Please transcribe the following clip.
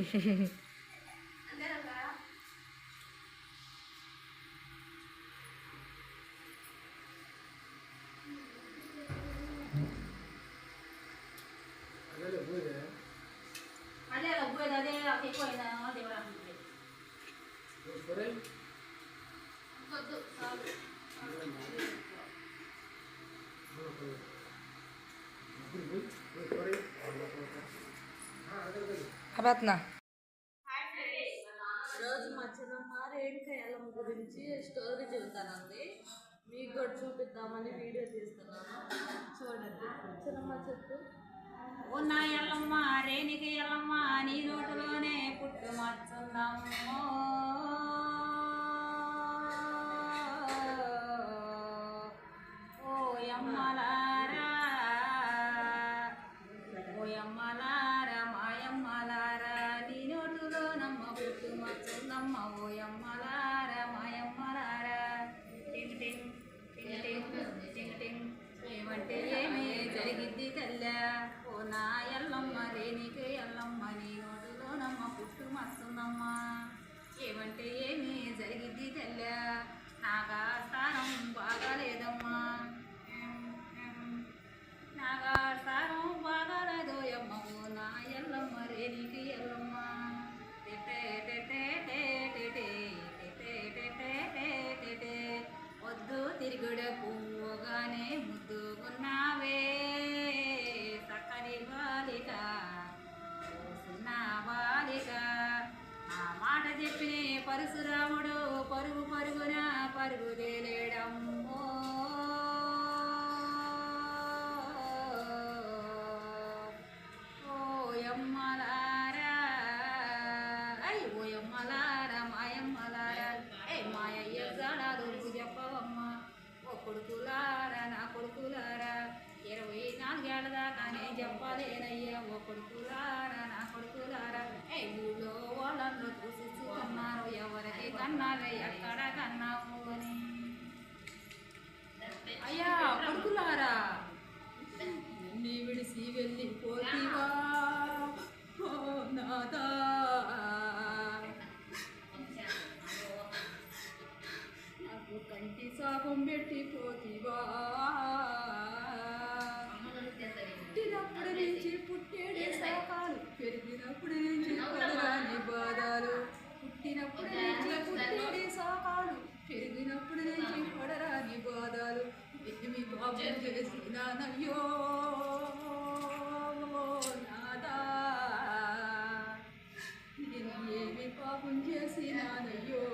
嘿嘿嘿嘿。阿廖六倍的，阿廖六倍的，这要几块呢？这个。六倍。అబత్నా రోజు మా చిన్నమ్మ రేణుక ఎల్లమ్మ గురించి స్టోరీ చెబుతానండి. మీకు కూడా చూపిద్దామని వీడియో తీస్తున్నాను. చూడండి. చిన్నమ్మ చెప్పు. ఓ నా ఎల్లమ్మ రేణికి ఎల్లమ్మ నీ నోటిలోనే పుట్టు మచ్చుందమ్మో ఓ యమ్మలారా ఓ యమ్మలారా మచ్చుందమ్మ ఓ యమ్మలారా మాయమ్మలారా టింగ్ టింగ్ టింగ్ టింగ్ టింగ్ టింగ్ ఏమంటే ఏమి జరిగిద్ది తల్లా ఓ నా ఎల్లమ్మ రేణికి ఎల్లమ్మ నీ నోటులో నమ్మ పుట్టు మస్తుందమ్మా ఏమంటే పరశురాముడు పరుగు పరుగున పరుగు లేడమ్మో ఓ. యమ్మలారా ఐ ఓ యమ్మలారా మాయమ్మలారా. ఏ మాయయ్య జాడాలు చెప్పవమ్మ. ఓ కొడుకులారా నా కొడుకులారా. ఇరవై నాలుగేళ్ళ దాకా నేను చెప్పలేనయ్యా ఓ కొడుకులారా నా కొడుకులారా. ఏ ఊళ్ళో వాళ్ళందరూ చూసి కన్నారు ఎవరికి కన్నావే ఎక్కడ కన్నావు అని. అయ్యా కొడుకులారా. నిన్ను విడిసి వెళ్ళిపోతీవా ఓ నాదా. నాకు కంటి సాపం పెట్టిపోతీవా జగజ్ఞానవ్యో నాదా నేను ఏమి పాపం చేసినానయ్యో.